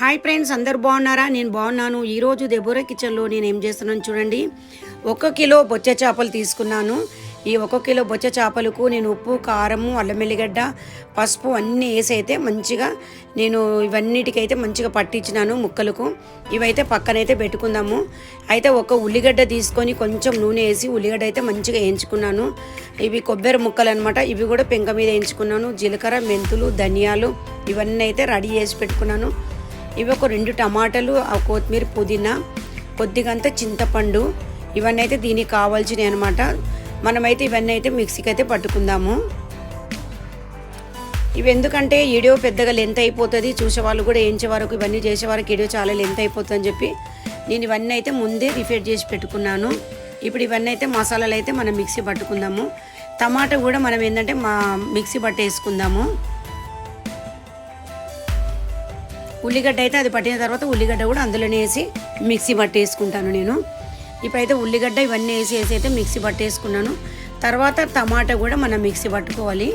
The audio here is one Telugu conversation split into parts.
హాయ్ ఫ్రెండ్స్ అందరు బాగున్నారా? నేను బాగున్నాను. ఈరోజు దెబోరా కిచెన్లో నేను ఏం చేస్తున్నాను చూడండి. ఒక కిలో బొచ్చ చేపలు తీసుకున్నాను. ఈ ఒక కిలో బొచ్చ చేపలకు నేను ఉప్పు కారము అల్లం వెల్లిగడ్డ పసుపు అన్నీ వేసి అయితే మంచిగా నేను ఇవన్నిటికైతే మంచిగా పట్టించినాను ముక్కలకు. ఇవైతే పక్కనైతే పెట్టుకుందాము. అయితే ఒక ఉల్లిగడ్డ తీసుకొని కొంచెం నూనె వేసి ఉల్లిగడ్డ అయితే మంచిగా వేయించుకున్నాను. ఇవి కొబ్బరి ముక్కలు అనమాట ఇవి కూడా పెంక మీద వేయించుకున్నాను. జీలకర్ర మెంతులు ధనియాలు ఇవన్నీ అయితే రెడీ చేసి పెట్టుకున్నాను. ఇవి ఒక రెండు టమాటాలు ఆ కొత్తిమీర పుదీనా కొద్దిగంత చింతపండు ఇవన్నీ అయితే దీనికి కావాల్సినవి అనమాట మనమైతే ఇవన్నీ అయితే మిక్సీకి అయితే పట్టుకుందాము. ఇవి ఎందుకంటే వీడియో పెద్దగా లెంత్ అయిపోతుంది చూసే వాళ్ళు కూడా వేయించే వరకు ఇవన్నీ చేసే వరకు వీడియో చాలా లెంత్ అయిపోతుందని చెప్పి నేను ఇవన్నీ అయితే ముందే రిఫైడ్ చేసి పెట్టుకున్నాను. ఇప్పుడు ఇవన్నీ అయితే మసాలాలు అయితే మనం మిక్సీ పట్టుకుందాము. టమాటా కూడా మనం ఏంటంటే మా మిక్సీ పట్టేసుకుందాము ఉల్లిగడ్డ అయితే అది పట్టిన తర్వాత ఉల్లిగడ్డ కూడా అందులోనే వేసి మిక్సీ పట్టేసుకుంటాను నేను. ఇప్పుడైతే ఉల్లిగడ్డ ఇవన్నీ వేసి వేసి అయితే మిక్సీ పట్టేసుకున్నాను. తర్వాత టమాటా కూడా మనం మిక్సీ పట్టుకోవాలి.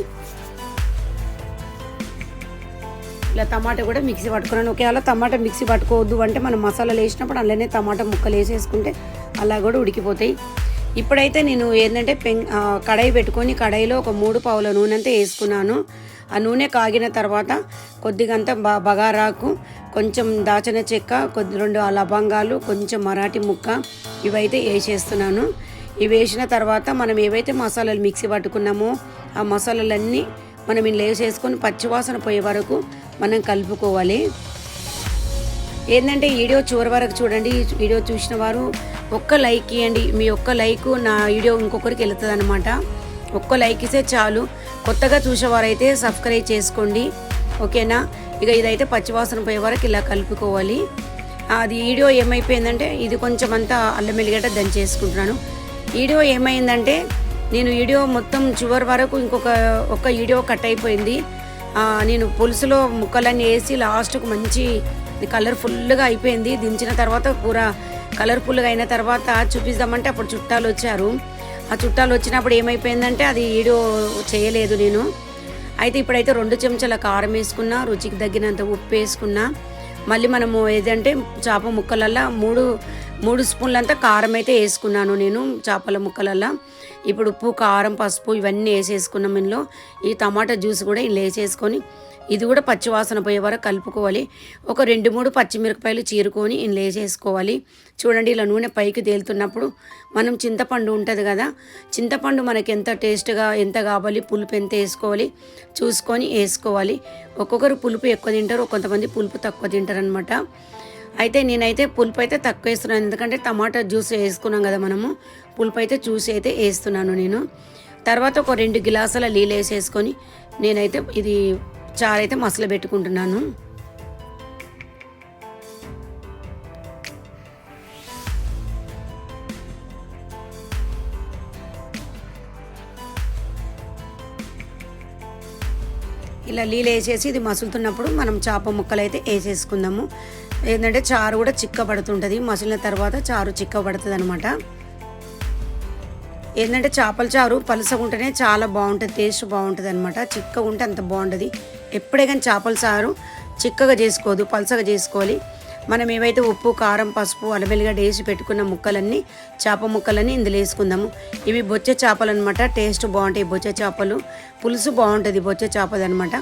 ఇలా టమాటా కూడా మిక్సీ పట్టుకున్నాను. ఒకవేళ టమాటా మిక్సీ పట్టుకోవద్దు అంటే మనం మసాలాలు వేసినప్పుడు అందులోనే టమాటా ముక్కలు వేసేసుకుంటే అలా కూడా ఉడికిపోతాయి. ఇప్పుడైతే నేను ఏంటంటే పెం కడాయి పెట్టుకొని కడాయిలో ఒక మూడు పావుల నూనె అంతా వేసుకున్నాను. ఆ నూనె కాగిన తర్వాత కొద్దిగంత బ బగారాకు కొంచెం దాచిన చెక్క కొద్ది రెండు లవంగాలు కొంచెం మరాఠీ ముక్క ఇవైతే వేసేస్తున్నాను. ఇవి వేసిన తర్వాత మనం ఏవైతే మసాలాలు మిక్సీ పట్టుకున్నామో ఆ మసాలాలన్నీ మనం ఇలా వేసేసుకొని పచ్చివాసన పోయే వరకు మనం కలుపుకోవాలి. ఏంటంటే వీడియో చివరి వరకు చూడండి. వీడియో చూసిన వారు ఒక్క లైక్ ఇవ్వండి మీ ఒక్క లైక్ నా వీడియో ఇంకొకరికి వెళుతుంది అనమాట ఒక్క లైక్ ఇస్తే చాలు. కొత్తగా చూసేవారైతే సబ్స్క్రైబ్ చేసుకోండి. ఓకేనా? ఇక ఇదైతే పచ్చివాసన పోయే వరకు ఇలా కలుపుకోవాలి. అది వీడియో ఏమైపోయిందంటే ఇది కొంచెం అంతా అల్లం ఎల్లిగడ్డ దంచేసుకుంటున్నాను. వీడియో ఏమైందంటే నేను వీడియో మొత్తం చివరి వరకు ఇంకొక ఒక వీడియో కట్ అయిపోయింది. నేను పులుసులో ముక్కలన్నీ వేసి లాస్ట్కు మంచి కలర్ఫుల్గా అయిపోయింది. దించిన తర్వాత కూర కలర్ఫుల్గా అయిన తర్వాత చూపిద్దామంటే అప్పుడు చుట్టాలు వచ్చారు. ఆ చుట్టాలు వచ్చినప్పుడు ఏమైపోయిందంటే అది వీడియో చేయలేదు నేను. అయితే ఇప్పుడైతే రెండు చెంచాల కారం వేసుకున్నా రుచికి తగ్గినంత ఉప్పు వేసుకున్నా. మళ్ళీ మనము ఏదంటే చేప ముక్కలల్లో మూడు మూడు స్పూన్లంతా కారం అయితే వేసుకున్నాను నేను చేపల ముక్కలల్లో. ఇప్పుడు ఉప్పు కారం పసుపు ఇవన్నీ వేసేసుకున్నాం ఇందులో. ఈ టమాటా జ్యూస్ కూడా ఇందులో వేసేసుకొని ఇది కూడా పచ్చివాసన పోయే వరకు కలుపుకోవాలి. ఒక రెండు మూడు పచ్చిమిరపకాయలు చీరుకొని ఇందులో వేసేసుకోవాలి. చూడండి ఇలా నూనె పైకి తేలుతున్నప్పుడు మనం చింతపండు ఉంటుంది కదా చింతపండు మనకి ఎంత టేస్ట్గా ఎంత కావాలి పులుపు ఎంత వేసుకోవాలి చూసుకొని వేసుకోవాలి. ఒక్కొక్కరు పులుపు ఎక్కువ తింటారు కొంతమంది పులుపు తక్కువ తింటారు అనమాట అయితే నేనైతే పులుపు అయితే తక్కువ వేస్తున్నాను ఎందుకంటే టమాటా జ్యూస్ వేసుకున్నాం కదా మనము పులుపు అయితే జ్యూస్ అయితే వేస్తున్నాను నేను. తర్వాత ఒక రెండు గిలాసుల నీళ్ళు వేసేసుకొని నేనైతే ఇది చారు అయితే మసలు పెట్టుకుంటున్నాను. ఇలా నీళ్ళు వేసేసి ఇది మసులుతున్నప్పుడు మనం చేప ముక్కలు అయితే వేసేసుకుందాము. ఏంటంటే చారు కూడా చిక్కబడుతుంటుంది. మసిలిన తర్వాత చారు చిక్కబడుతుంది అనమాట ఏంటంటే చేపల చారు పలుసగుంటేనే చాలా బాగుంటుంది టేస్ట్ బాగుంటుంది అనమాట చిక్కగా ఉంటే అంత బాగుంటుంది ఎప్పుడే కానీ చేపల సారు చిక్కగా చేసుకోదు పలసగా చేసుకోవాలి. మనం ఏవైతే ఉప్పు కారం పసుపు అలవెల్లిగడ్డ వేసి పెట్టుకున్న ముక్కలన్నీ చేప ముక్కలన్నీ ఇందులో వేసుకుందాము. ఇవి బొచ్చ చేపలు అనమాట టేస్ట్ బాగుంటాయి బొచ్చ చేపలు. పులుసు బాగుంటుంది బొచ్చ చేపలు అనమాట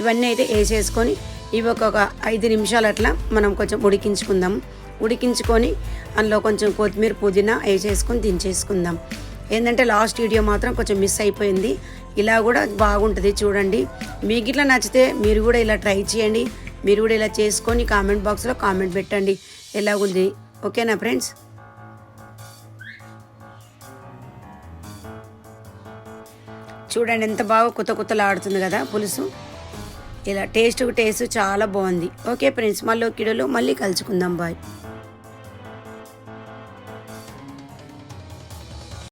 ఇవన్నీ అయితే వేసేసుకొని ఇవి ఒక ఐదు నిమిషాలు అట్లా మనం కొంచెం ఉడికించుకుందాము. ఉడికించుకొని అందులో కొంచెం కొత్తిమీర పుదీనా వేసేసుకొని దించేసుకుందాం. ఏంటంటే లాస్ట్ వీడియో మాత్రం కొంచెం మిస్ అయిపోయింది. ఇలా కూడా బాగుంటుంది చూడండి. మీకు ఇట్లా నచ్చితే మీరు కూడా ఇలా ట్రై చేయండి. మీరు కూడా ఇలా చేసుకొని కామెంట్ బాక్స్లో కామెంట్ పెట్టండి. ఎలాగుంది? ఓకేనా ఫ్రెండ్స్ చూడండి ఎంత బాగా కొత్త కొత్తలు ఆడుతుంది కదా పులుసు. ఇలా టేస్ట్ టేస్ట్ చాలా బాగుంది. ఓకే ఫ్రెండ్స్ మళ్ళీ కిడలో మళ్ళీ కలుసుకుందాం. బాయ్